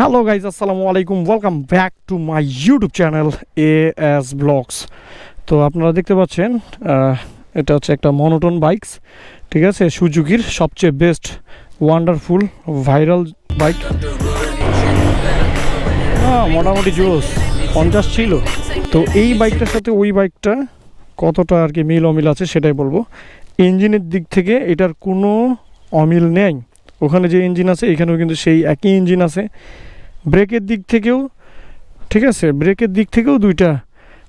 Hello guys আসসালামু আলাইকুম welcome back to my YouTube channel A S vlogs তো আপনারা দেখতে পাচ্ছেন এটা হচ্ছে একটা মনোটন বাইকস ঠিক আছে? সুজুকির সবচেয়ে বেস্ট ওয়ান্ডারফুল ভাইরাল বাইক হ্যাঁ মোটামুটি জোস, পঞ্চাশ ছিল। তো এই বাইকটার সাথে ওই বাইকটা কতটা আর কি মিল অমিল আছে সেটাই বলব। ইঞ্জিনের দিক থেকে এটার কোনো অমিল নেই। ওখানে যে ইঞ্জিন আছে, এখানেও কিন্তু সেই একই ইঞ্জিন আছে। ব্রেকের দিক থেকেও, ঠিক আছে? ব্রেকের দিক থেকেও দুইটা।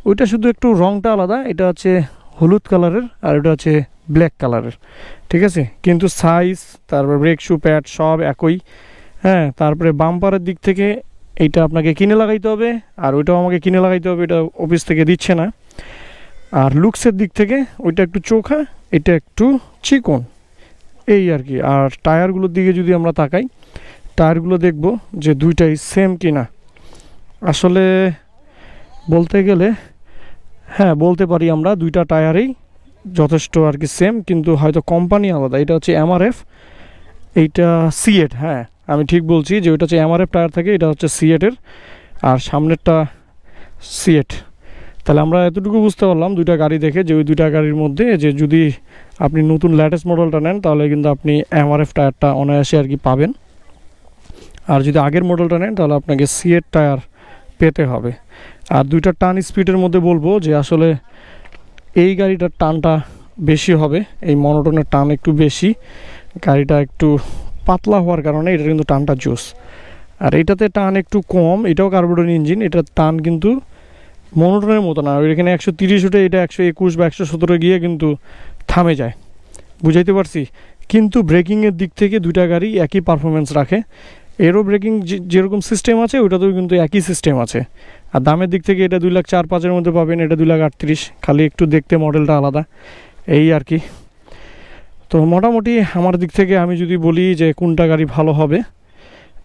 ওইটা শুধু একটু রংটা আলাদা, এটা হচ্ছে হলুদ কালারের আর এটা হচ্ছে ব্ল্যাক কালারের, ঠিক আছে? কিন্তু সাইজ তারপর ব্রেক শু প্যাড সব একই হ্যাঁ? তারপরে বাম্পারের দিক থেকে এইটা আপনাকে কিনে লাগাইতে হবে, আর ওইটাও আমাকে কিনে লাগাইতে হবে, এটা অফিস থেকে দিচ্ছে না। আর লুকসের দিক থেকে ওইটা একটু চোখা, এটা একটু চিকন। এই আর কি। আর টায়ারগুলোর দিকে যদি আমরা তাকাই, টায়ারগুলো দেখব যে দুইটাই সেম কিনা। আসলে বলতে গেলে হ্যাঁ বলতে পারি আমরা দুইটা টায়ারেই যথেষ্ট আর কি সেম কিন্তু হয়তো কোম্পানি আলাদা। এটা হচ্ছে এমআরএফ এইটা সিএট হ্যাঁ আমি ঠিক বলছি যে ওইটা হচ্ছে এমআরএফ টায়ার থাকে, এটা হচ্ছে সিএটের আর সামনেরটা সিএট তাহলে আমরা এতটুকু বুঝতে পারলাম দুইটা গাড়ি দেখে যে ওই দুইটা গাড়ির মধ্যে যে যদি আপনি নতুন ল্যাটেস্ট মডেলটা নেন, তাহলে কিন্তু আপনি এমআরএফ টায়ারটা অনায়াসে আর কি পাবেন। আর যদি আগের মডেলটা নেন, তাহলে আপনাকে সিএর টায়ার পেতে হবে। আর দুইটা টান স্পিডের মধ্যে বলব যে আসলে এই গাড়িটার টানটা বেশি হবে, এই মনোটনের টান একটু বেশি। গাড়িটা একটু পাতলা হওয়ার কারণে এটা কিন্তু টানটা জোস। আর এটাতে টান একটু কম, এটাও কার্বোরেটর ইঞ্জিন এটার টান কিন্তু মনোটনের মতো না। এখানে একশো তিরিশ উঠে এটা একশো একুশ বা একশো সতেরো গিয়ে কিন্তু থামে যায়। বুঝাইতে পারছি? কিন্তু ব্রেকিংয়ের দিক থেকে দুইটা গাড়ি একই পারফরমেন্স রাখে। এরও ব্রেকিং যেরকম সিস্টেম আছে, ওইটাতেও কিন্তু একই সিস্টেম আছে। আর দামের দিক থেকে এটা দুই লাখ চার পাঁচের মধ্যে পাবেন, এটা দুই লাখ আটত্রিশ। খালি একটু দেখতে মডেলটা আলাদা। এই আর কি। তো মোটামুটি আমার দিক থেকে আমি যদি বলি যে কোনটা গাড়ি ভালো হবে,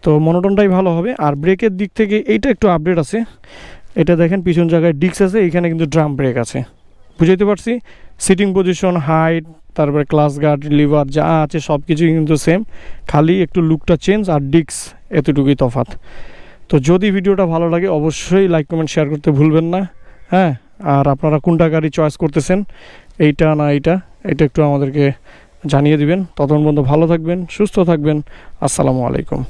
তো মনোটনটাই ভালো হবে। আর ব্রেকের দিক থেকে এইটা একটু আপডেট আছে। এটা দেখেন, পিছন জায়গায় ডিক্স আছে, এখানে কিন্তু ড্রাম ব্রেক আছে। বুঝাইতে পারছি? সিটিং পজিশন হাইট তারপরে ক্লাস গার্ড লিভার যা আছে সব কিছুই কিন্তু সেম খালি একটু লুকটা চেঞ্জ আর ডিক্স এতটুকুই তফাত তো যদি ভিডিওটা ভালো লাগে, অবশ্যই লাইক কমেন্ট শেয়ার করতে ভুলবেন না। হ্যাঁ? আর আপনারা কোনটা গাড়ি চয়েস করতেছেন, এইটা না এইটা, এটা একটু আমাদেরকে জানিয়ে দিবেন। ততক্ষণ পর্যন্ত ভালো থাকবেন, সুস্থ থাকবেন। আসসালামু আলাইকুম।